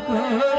করে